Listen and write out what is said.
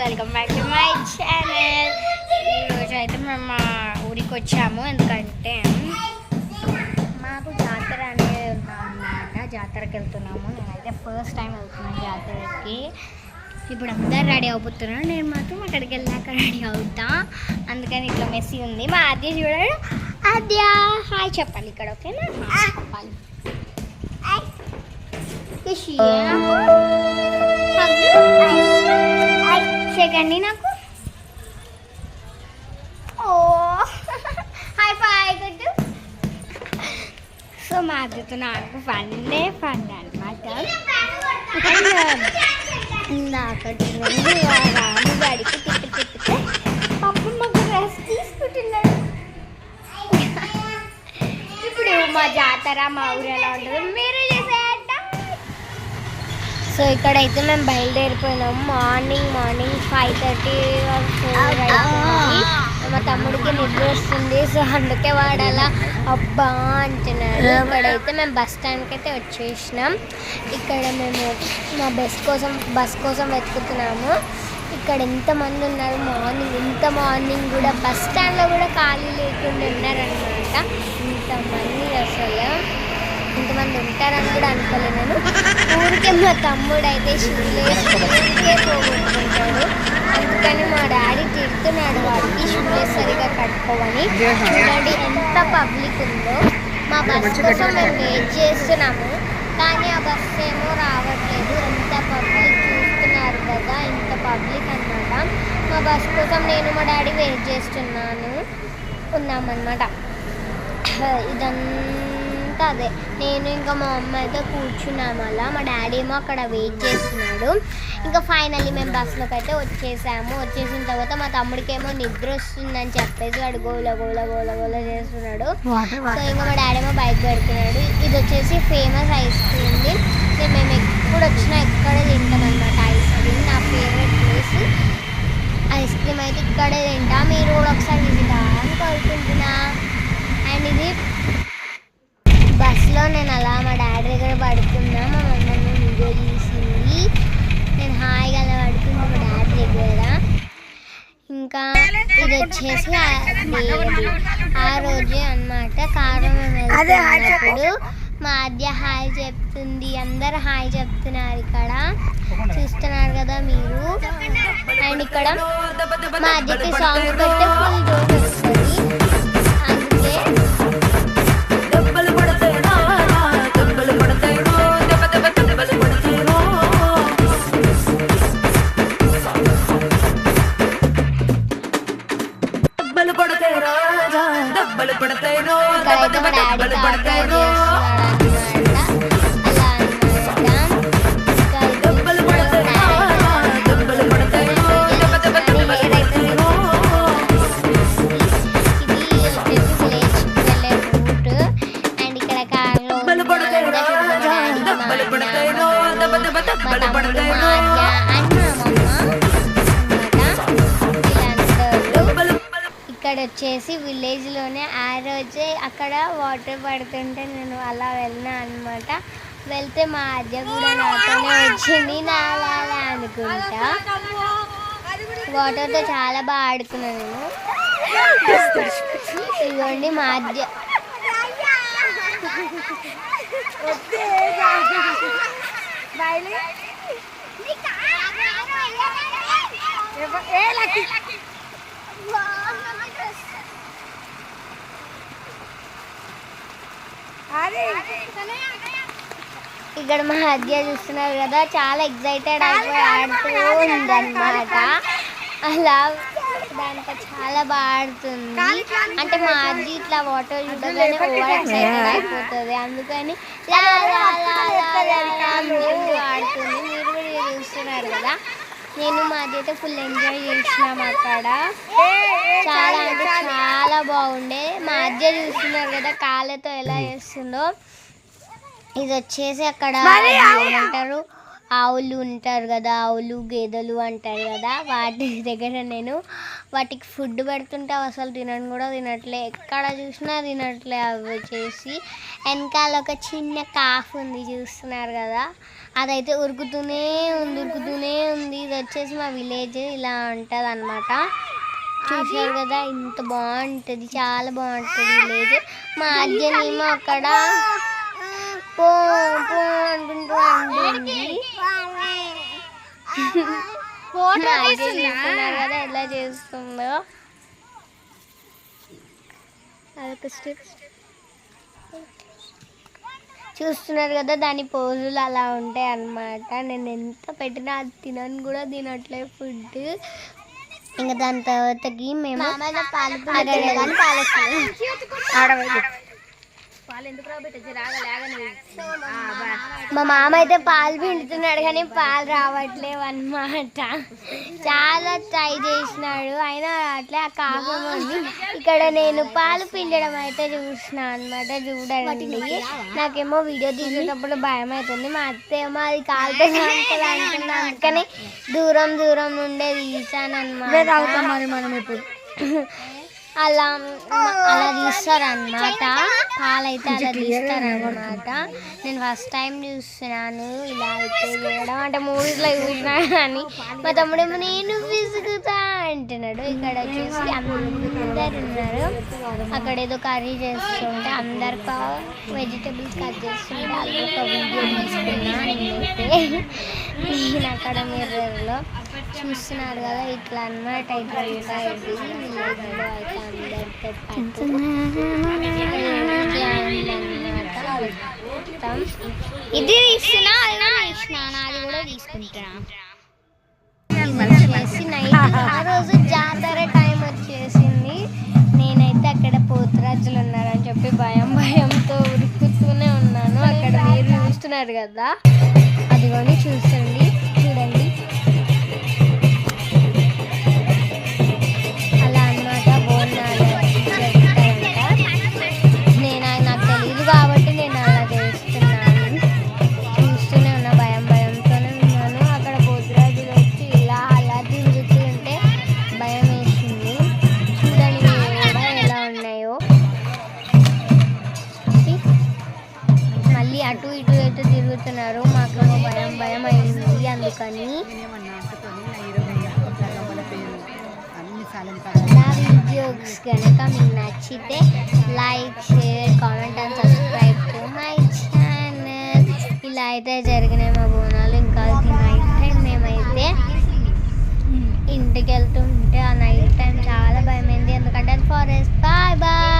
Welcome back to my channel. ఈరోజు అయితే మేము మా ఊరికి వచ్చాము. ఎందుకంటే మాకు జాతర అనేది ఉందన్నమాట. జాతరకి వెళ్తున్నాము. నేనైతే ఫస్ట్ టైం వెళ్తున్నాను జాతరకి. ఇప్పుడు అందరు రెడీ అవుతున్నారు నేను మాత్రం అక్కడికి వెళ్ళాక రెడీ అవుతా. అందుకని ఇట్లా మెస్సీ ఉంది. మా ఆద్య చూడండి. ఆద్య హాయ్ చెప్పాలి ఇక్కడ ఓకేనా? చెప్పాలి. చేయకండి నాకు. ఓ. హై ఫై గుడ్ సో మా అద్దతో నాకు ఫన్నే ఫన్ అనమాట ఇందాక చూడండి ఆ రాము గాడికి పాపం మాకు రెస్ట్ తీసుకుంటున్నాడు. ఇప్పుడు మా జాతర మా ఊరు ఎలా ఉంటుంది మీరు సో ఇక్కడైతే మేము బయలుదేరిపోయినాం. మార్నింగ్ మార్నింగ్ ఫైవ్ థర్టీ మా తమ్ముడికి నిద్ర వస్తుంది. సో అందుకే వాడు అలా అబ్బా! అంటున్నాడు. ఇక్కడైతే మేము బస్ స్టాండ్కి అయితే వచ్చేసినాం. ఇక్కడ మేము మా బస్ కోసం బస్ కోసం వెతుకుతున్నాము. ఇక్కడ ఎంతమంది ఉన్నారు? మార్నింగ్ ఇంత మార్నింగ్ కూడా బస్ స్టాండ్లో కూడా ఖాళీ లేకుండా ఉన్నారనమాట ఇంతమంది అసలు. ఇంతమంది ఉంటారని కూడా అనుకోలేదు నేను. ఊరికే మా తమ్ముడు అయితే ఊరికే పోగొట్టుకుంటాడు. అందుకని మా డాడీ తిడుతున్నాడు వాడికి షూలేస్ సరిగా కట్టుకోవని చూడండి ఎంత పబ్లిక్ ఉందో. మా బస్ కోసం మేము వెయిట్ చేస్తున్నాము. కానీ ఆ బస్ ఏమో రావట్లేదు. ఎంత పబ్లిక్ చూస్తున్నారు కదా ఇంత పబ్లిక్ అన్నమాట. మా బస్ కోసం నేను మా డాడీ వెయిట్ చేస్తున్నాను. ఉన్నామన్నమాట. ఇదంతా అదే నేను ఇంకా మా అమ్మ అయితే కూర్చున్నాము అలా. మా డాడీ ఏమో అక్కడ వెయిట్ చేస్తున్నాడు. ఇంకా ఫైనల్లీ మేము బస్సులోకి అయితే వచ్చేసాము. వచ్చేసిన తర్వాత మా తమ్ముడికి ఏమో నిద్ర వస్తుందని చెప్పేసి వాడు గోల గోల గోల గోల చేస్తున్నాడు. సో ఇంకా మా డాడీ ఏమో బైక్ పెడుతున్నాడు. ఇది వచ్చేసి ఫేమస్ ఐస్ క్రీమ్ది సో మేము ఎప్పుడు వచ్చినా ఎక్కడ తింటాం అనమాట ఐస్ క్రీమ్ నా ఫేవరెట్ ప్లేస్ ఐస్ క్రీమ్ అయితే ఇక్కడే తింటా మీరు కూడా ఒకసారి విజిట్ అవ్వాలని కోరుకుంటున్నా అండ్ ఇది బస్లో నేను అలా మా డాడీ దగ్గర పడుకున్నా మా మమ్మీ వీడియో తీసింది నేను హాయిగా అలా పడుకున్నా మా డాడీ దగ్గర ఇంకా ఇది వచ్చేసి ఆ రోజే అన్నమాట. కారం వెళ్తున్నప్పుడు మా ఆద్య హాయ్ చెప్తుంది. అందరు హాయ్ చెప్తున్నారు ఇక్కడ. చూస్తున్నారు కదా మీరు. అండ్ ఇక్కడ మా ఆద్యకి సాంగ్ పెడితే ఫుల్ జోక్ వస్తుంది. దెబ్బ మా డాడీ దెబ్బలు ఇక్కడ వచ్చేసి విలేజ్లోనే ఆ రోజే అక్కడ వాటర్ పడుతుంటే నేను అలా వెళ్ళినా అనమాట వెళ్తే మా అజ్జ కూడా నాతోనే వచ్చింది. నా అలా అనుకుంటా. వాటర్తో చాలా బాగా ఆడుకున్నాను నేను. ఇదిగోండి మా అజ్జ. ఇక్కడ మా హద్య చూస్తున్నారు కదా చాలా ఎక్సైటెడ్ అయిపోయి ఆడుతూ ఉందన్నమాట. అలా దాంట్లో చాలా బాగా ఆడుతుంది. అంటే మా అద్ది ఇట్లా వాటర్ చూడగానే ఓవర్ ఎక్సైటెడ్ అయిపోతుంది. అందుకని ఆడుతుంది. మీరు కూడా చూస్తున్నారు కదా. నేను మా అయితే ఫుల్ ఎంజాయ్ చేసినాం అక్కడ. చాలా అంటే చాలా బాగుండే. మా అద్ద చూస్తున్నారు కదా కాళ్ళతో ఎలా చేస్తుందో. ఇది వచ్చేసి అక్కడ ఏమంటారు? ఆవులు ఉంటారు కదా ఆవులు గేదెలు అంటారు కదా. వాటి దగ్గర నేను వాటికి ఫుడ్ పెడుతుంటే అసలు తినను కూడా తినట్లే. ఎక్కడ చూసినా తినట్లే అవి వచ్చేసి వెనకాల ఒక చిన్న కాఫ్ ఉంది చూస్తున్నారు కదా. అదైతే ఉరుకుతూనే ఉంది ఉరుకుతూనే ఉంది. ఇది వచ్చేసి మా విలేజ్ ఇలా ఉంటుంది అనమాట చూసారు కదా ఇంత బాగుంటుంది చాలా బాగుంటుంది విలేజ్. మా అజ్జనేమో అక్కడ పో పో అనుకుంటూ అంటుంది కదా ఎలా చేస్తుందో. అదొక స్టెప్. చూస్తున్నారు కదా దాని పోజులు అలా ఉంటాయి అన్నమాట. నేను ఎంత పెట్టినా అది తినను కూడా తినట్లే ఫుడ్. ఇంకా దాని తర్వాతకి మేము పాలు మా మామ అయితే పాలు పిండుతున్నాడు కానీ పాలు రావట్లేవు అన్నమాట చాలా ట్రై చేసినాడు. అయినా అట్లే ఆ కాకం ఉంది ఇక్కడ నేను పాలు పిండడం అయితే చూసిన అనమాట చూడండి. నాకేమో వీడియో తీసేటప్పుడు భయం అవుతుంది మా అత్త ఏమో అది కాలుతో కాలుతుంది అనుకున్నా అందుకని దూరం దూరం నుండే తీసాను అనమాట మరి మనం ఇప్పుడు. అలా అలా తీస్తారనమాట పాలైతే అలా తీస్తారనమాట నేను ఫస్ట్ టైం చూస్తున్నాను. ఇలా అయితే చేయడం అంటే మూవీస్లో చూసినా కానీ మా తమ్ముడేమో నేను విసుగుతా అంటున్నాడు. ఇక్కడ వచ్చేసి అందరు ఉన్నారు. అక్కడ ఏదో కర్రీ చేస్తుంటే అందరికీ వెజిటబుల్స్ కట్ చేస్తుంటే అది ఒక వీడియో తీసుకున్నా నేనైతే నేను అక్కడ మిర్రర్లో చూస్తున్నారు కదా ఇట్లా అన్నమాట ఇట్లా ఉంటాయి విలేజ్లో అయితే అందరితో పాటు ఇది తీస్తున్నా అది కూడా తీసినా అది కూడా తీసుకుంటున్నా. వచ్చేసి నైట్ ఆ రోజు జాతర టైం వచ్చేసింది. నేనైతే అక్కడ పోతురాజులు ఉన్నారని చెప్పి భయం భయంతో ఉరుకుతూనే ఉన్నాను. అక్కడ మీరు చూస్తున్నారు కదా అదిగోని చూసండి అటు ఇటు ఇటు తిరుగుతున్నారు. మాకు భయం భయం అయింది అందుకని. నా వీడియోస్ కనుక మీకు నచ్చితే like share comment and subscribe to my channel ఇలా అయితే జరిగినాయి మా బోనాలు. ఇంకా నైట్ టైం మేమైతే ఇంటికి వెళ్తుంటే ఆ నైట్ టైం చాలా భయమైంది. ఎందుకంటే అది ఫారెస్ట్ బాయ్ బాయ్